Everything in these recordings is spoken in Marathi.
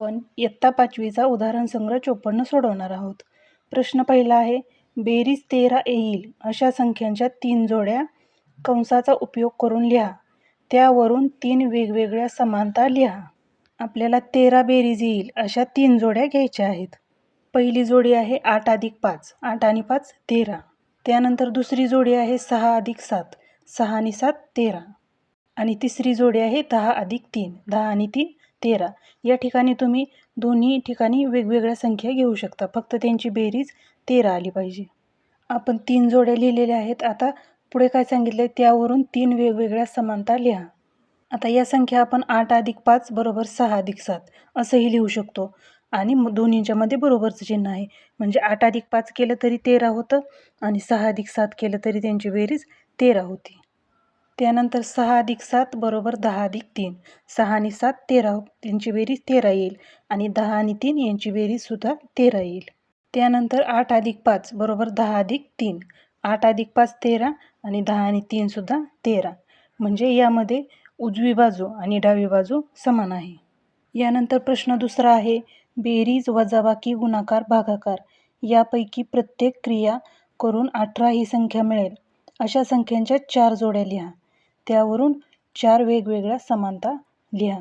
आपण इयत्ता पाचवीचा उदाहरण संग्रह चोपन्न सोडवणार आहोत. प्रश्न पहिला आहे बेरीज तेरा येईल अशा संख्यांच्या तीन जोड्या कंसाचा उपयोग करून लिहा. त्यावरून तीन वेगवेगळ्या समानता लिहा. आपल्याला तेरा बेरीज येईल अशा तीन जोड्या घ्यायच्या आहेत. पहिली जोडी आहे आठ अधिक पाच आठ आणि पाच तेरा. त्यानंतर दुसरी जोडी आहे सहा अधिक सात सहा आणि सात तेरा. आणि तिसरी जोडी आहे दहा अधिक तीन दहा आणि तीन तेरा. या ठिकाणी तुम्ही दोन्ही ठिकाणी वेगवेगळ्या संख्या घेऊ शकता. फक्त त्यांची बेरीज तेरा आली पाहिजे. आपण तीन जोड्या लिहिलेल्या आहेत. आता पुढे काय सांगितलं आहे त्यावरून तीन वेगवेगळ्या समानता लिहा. आता या संख्या आपण आठ अधिक पाच बरोबर सहा अधिक सात असंही लिहू शकतो. आणि दोन्हींच्यामध्ये बरोबरचं चिन्ह आहे. म्हणजे आठ अधिक पाच केलं तरी तेरा होतं आणि सहा अधिक सात केलं तरी त्यांची बेरीज तेरा होती. त्यानंतर सहा अधिक सात बरोबर दहा अधिक तीन. सहा आणि सात तेरा त्यांची बेरीज तेरा येईल. आणि दहा आणि तीन यांची बेरीजसुद्धा तेरा येईल. त्यानंतर आठ अधिक पाच बरोबर दहा अधिक तीन. आठ अधिक पाच तेरा आणि दहा आणि तीनसुद्धा तेरा. म्हणजे यामध्ये उजवी बाजू आणि डावी बाजू समान आहे. यानंतर प्रश्न दुसरा आहे बेरीज वजाबाकी गुणाकार भागाकार. यापैकी प्रत्येक क्रिया करून अठरा ही संख्या मिळेल. अशा संख्यांच्या चार जोड्या लिहा. त्यावरून चार वेगवेगळ्या समानता लिहा.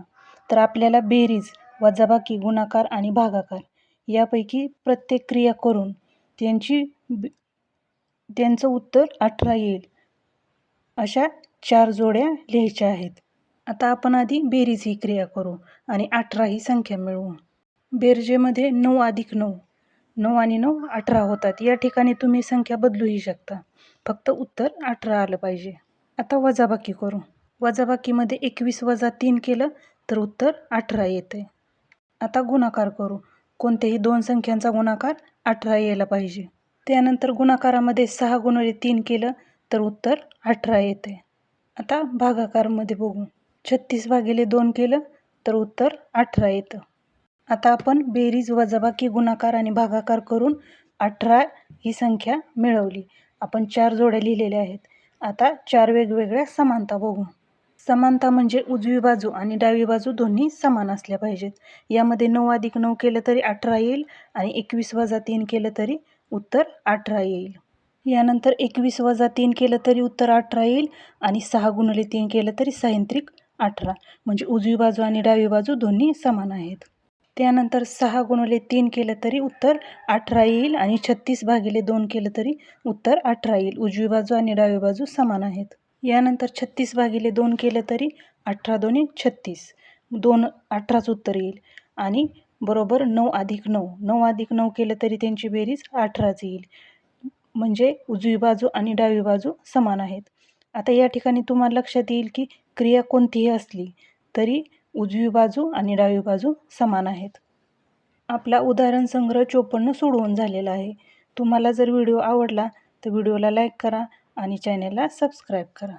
तर आपल्याला बेरीज वजाबाकी गुणाकार आणि भागाकार यापैकी प्रत्येक क्रिया करून त्यांची त्यांचं उत्तर अठरा येईल. अशा चार जोड्या लिहायच्या आहेत. आता आपण आधी बेरीज ही क्रिया करू आणि अठरा ही संख्या मिळवू. बेरजेमध्ये नऊ अधिक नऊ. नऊ आणि नऊ अठरा होतात. या ठिकाणी तुम्ही संख्या बदलूही शकता. फक्त उत्तर अठरा आलं पाहिजे. आता वजाबाकी करू. वजाबाकीमध्ये एकवीस वजा तीन केलं तर उत्तर अठरा येते आता गुणाकार करू. कोणत्याही दोन संख्यांचा गुणाकार अठरा यायला पाहिजे. त्यानंतर गुणाकारामध्ये सहा गुणले तीन केलं तर उत्तर अठरा येते आता भागाकारमध्ये बघू. छत्तीस भागिले दोन केलं तर उत्तर अठरा येतं. आता आपण बेरीज वजाबाकी गुणाकार आणि भागाकार करून अठरा ही संख्या मिळवली. आपण चार जोड्या लिहिलेल्या आहेत. आता चार वेगवेगळ्या समानता बघू. समानता म्हणजे उजवी बाजू आणि डावी बाजू दोन्ही समान असल्या पाहिजेत. यामध्ये नऊ अधिक नऊ केलं तरी अठरा येईल आणि एकवीस वजा तीन केलं तरी उत्तर अठरा येईल. यानंतर एकवीस वजा तीन केलं तरी उत्तर अठरा येईल आणि सहा गुणले तीन केलं तरी सायंत्रिक अठरा. म्हणजे उजवी बाजू आणि डावी बाजू दोन्ही समान आहेत. त्यानंतर सहा गुणिले तीन केलं तरी उत्तर अठरा येईल आणि छत्तीस भागिले दोन केलं तरी उत्तर अठरा येईल. उजवी बाजू आणि डावी बाजू समान आहेत. यानंतर छत्तीस भागिले दोन केलं तरी अठरा दोन्ही छत्तीस. दोन अठराच उत्तर येईल. आणि बरोबर नऊ अधिक नऊ. नऊ अधिक नऊ केलं तरी त्यांची बेरीज अठराच येईल. म्हणजे उजवी बाजू आणि डावी बाजू समान आहेत. आता या ठिकाणी तुम्हाला लक्षात येईल की क्रिया कोणतीही असली तरी उजवी बाजू आणि डावी बाजू समान आहेत. आपला उदाहरण संग्रह चोपन्न सोडवून झालेला आहे. तुम्हाला जर व्हिडिओ आवडला तर व्हिडिओला लाईक करा आणि चॅनेलला सबस्क्राईब करा.